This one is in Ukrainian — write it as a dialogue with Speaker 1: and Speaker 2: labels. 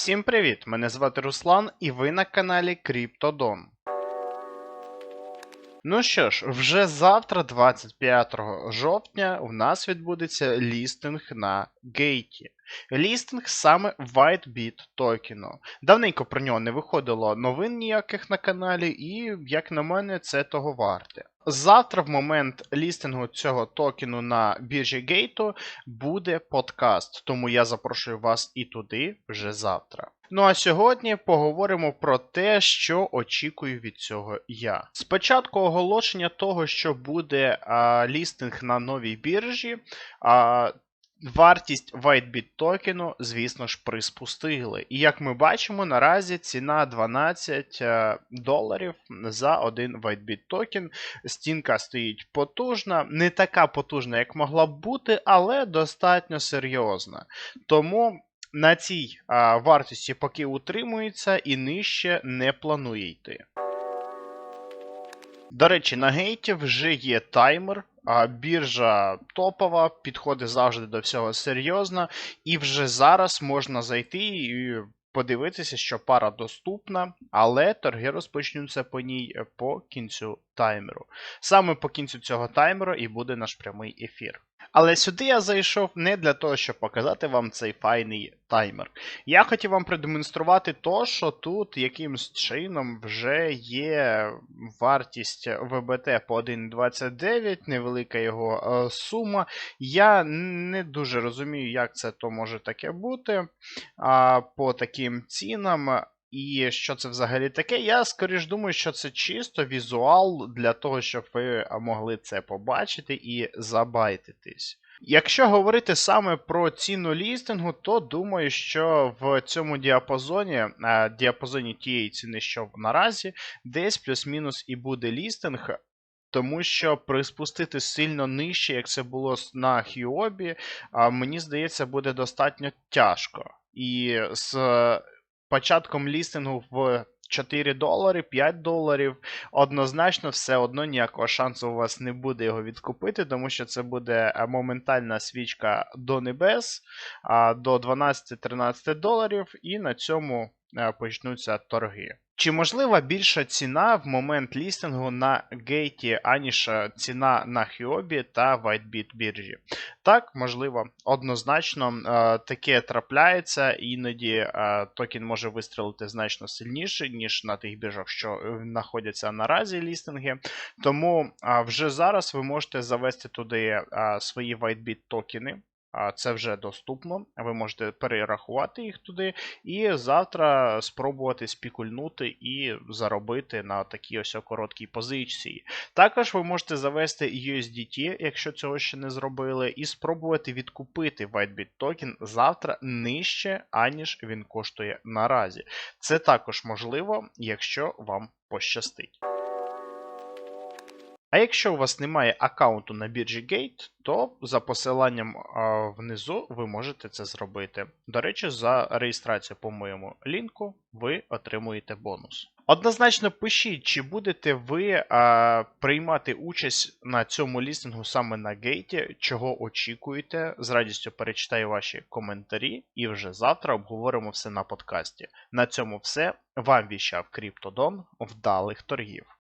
Speaker 1: Всім привіт! Мене звати Руслан і ви на каналі Криптодон. Ну що ж, вже завтра, 25 жовтня, у нас відбудеться лістинг на гейті. Лістинг саме WhiteBit токену. Давненько про нього не виходило новин ніяких на каналі, і, як на мене, це того варте. Завтра, в момент лістингу цього токену на біржі Гейту, буде подкаст, тому я запрошую вас і туди вже завтра. Ну а сьогодні поговоримо про те, що очікую від цього я. Спочатку оголошення того, що буде а, лістинг на новій біржі. А, Вартість WhiteBit токену, звісно ж, приспустили. І як ми бачимо, наразі ціна 12 е, доларів за один WhiteBit токен. Стінка стоїть потужна, не така потужна, як могла б бути, але достатньо серйозна. Тому на цій а, вартості поки утримується і нижче не планує йти. До речі, на гейті вже є таймер. А біржа топова, підходить завжди до всього серйозно, і вже зараз можна зайти і подивитися, що пара доступна, але торги розпочнуться по ній по кінцю таймеру. Саме по кінцю цього таймеру і буде наш прямий ефір. Але сюди я зайшов не для того, щоб показати вам цей файний таймер. Я хотів вам продемонструвати то, що тут якимсь чином вже є вартість ВБТ по 1.29, невелика його е, сума. Я не дуже розумію, як це то може таке бути а, по таким цінам. І що це взагалі таке? Я скоріш думаю, що це чисто візуал для того, щоб ви могли це побачити і забайтитись. Якщо говорити саме про ціну лістингу, то думаю, що в цьому діапазоні, діапазоні тієї ціни, що наразі, десь плюс-мінус і буде лістинг. Тому що приспустити сильно нижче, як це було на Хіобі, мені здається, буде достатньо тяжко. І з початком лістингу в 4 долари, 5 доларів, однозначно, все одно ніякого шансу у вас не буде його відкупити, тому що це буде е, моментальна свічка до небес до 12-13 доларів, і на цьому е, почнуться торги. Чи можлива більша ціна в момент лістингу на гейті, аніж е, ціна на Хіобі та WhiteBit біржі? Так, можливо, однозначно е, таке трапляється, іноді е, токен може вистрілити значно сильніше, ніж на тих біржах, що знаходяться наразі лістинги. Тому вже зараз ви можете завести туди свої WhiteBit токени. Це вже доступно, ви можете перерахувати їх туди, і завтра спробувати спікульнути і заробити на такій ось короткій позиції. Також ви можете завести USDT, якщо цього ще не зробили, і спробувати відкупити WhiteBit токен завтра нижче, аніж він коштує наразі. Це також можливо, якщо вам пощастить. А якщо у вас немає аккаунту на біржі Gate, то за посиланням внизу ви можете це зробити. До речі, за реєстрацію по моєму лінку ви отримуєте бонус. Однозначно пишіть, чи будете ви а, приймати участь на цьому лістингу саме на гейті, чого очікуєте. З радістю перечитаю ваші коментарі і вже завтра обговоримо все на подкасті. На цьому все. Вам віщав Криптодон. Вдалих торгів.